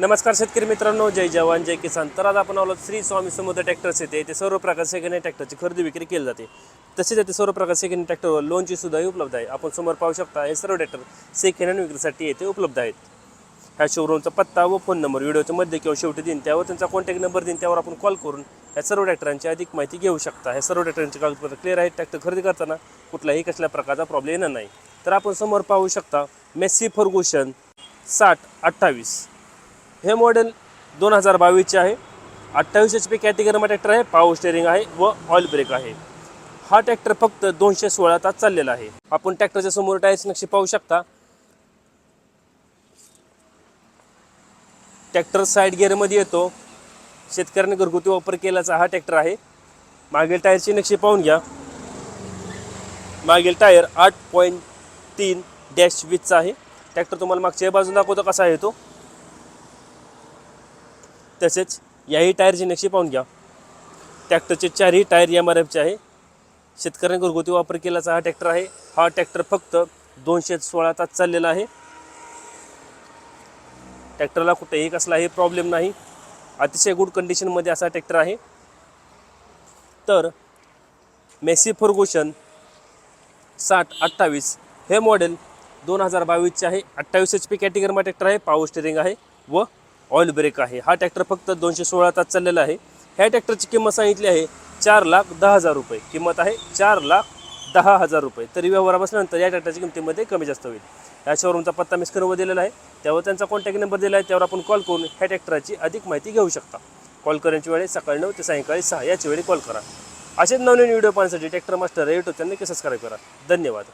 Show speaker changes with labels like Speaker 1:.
Speaker 1: नमस्कार शेतकरी मित्रांनो जय जवान जय किसान. तर आज आपण आलो श्री स्वामी समुद्र ट्रॅक्टर्स येते ते. सर्व प्रकार सेकंड हँड ट्रॅक्टरची खरेदी विक्री केली जाते. तसेच येथे सर्व प्रकार सेकंड ट्रॅक्टरवर लोनची सुद्धाही उपलब्ध आहे. आपण समोर पाहू शकता हे सर्व ट्रॅक्टर सेकंड हँड विक्रीसाठी येथे उपलब्ध आहेत. ह्या शोरूमचा पत्ता व फोन नंबर व्हिडिओच्या मध्ये किंवा शेवटी देईन. त्यावर त्यांचा कॉन्टॅक्ट नंबर देईन. त्यावर आपण कॉल करून ह्या सर्व ट्रॅक्टरांची अधिक माहिती घेऊ शकता. ह्या सर्व ट्रॅक्टरांची कागदपत्र क्लिअर आहेत. ट्रॅक्टर खरेदी करताना कुठलाही कसल्या प्रकारचा प्रॉब्लेम येणार नाही. तर आपण समोर पाहू शकता मेस्सी फर्गुशन साठ अठ्ठावीस. हे मॉडेल दोन हजार बावीसचे आहे. अठ्ठावीस एच पी कॅटेगरीमध्ये ट्रॅक्टर आहे पावर स्टेअरिंग आहे व ऑइल ब्रेक आहे. हा ट्रॅक्टर फक्त दोनशे सोळा तास चाललेला आहे. आपण ट्रॅक्टरच्या समोर टायर्स नक्षी पाहू शकता. ट्रॅक्टर साईड गिअरमध्ये येतो. शेतकऱ्याने घरगुती वापर केल्याचा हा ट्रॅक्टर आहे. मागील टायरची नक्षी पाहून घ्या. मागील टायर आठ पॉईंट तीन डॅश वीसचा आहे. ट्रॅक्टर तुम्हाला मागच्या बाजून दाखवतो कसा आहे तो. तसेच याही टायरची नक्षी पाहून घ्या. ट्रॅक्टरचे चारही टायर एम आर एफचे आहे. शेतकऱ्यांनी घरगुती वापर केल्याचा हा ट्रॅक्टर आहे. हा ट्रॅक्टर फक्त दोनशे सोळा तास चाललेला आहे. ट्रॅक्टरला कुठेही कसलाही प्रॉब्लेम नाही. अतिशय गुड कंडिशनमध्ये असा ट्रॅक्टर आहे. तर मेसी फर्गुशन साठ अठ्ठावीस हे मॉडेल दोन हजार बावीसचे आहे. अठ्ठावीस एच पी कॅटेगरीमध्ये ट्रॅक्टर आहे. पावर स्टेरिंग आहे. व ऑइल ब्रेक आहे. हा ट्रॅक्टर फक्त दोनशे सोळा तास चाललेला आहे. ह्या ट्रॅक्टरची किंमत सांगितली आहे चार लाख दहा हजार रुपये. किंमत आहे चार लाख दहा हजार रुपये. तरी व्यवहार बसल्यानंतर या ट्रॅक्टरच्या किमतीमध्ये कमी जास्त होईल. या शोरूमचा पत्ता मी स्क्रीनवर दिलेला आहे. त्यावर त्यांचा कॉन्टॅक्ट नंबर दिला आहे. त्यावर आपण कॉल करून ह्या ट्रॅक्टरची अधिक माहिती घेऊ शकता. कॉल करण्याची वेळ सकाळी नऊ ते सायंकाळी सहा याची वेळी कॉल करा. असेच नवनवीन व्हिडिओ पाहण्यासाठी tractor master YouTube channel subscribe करा. धन्यवाद.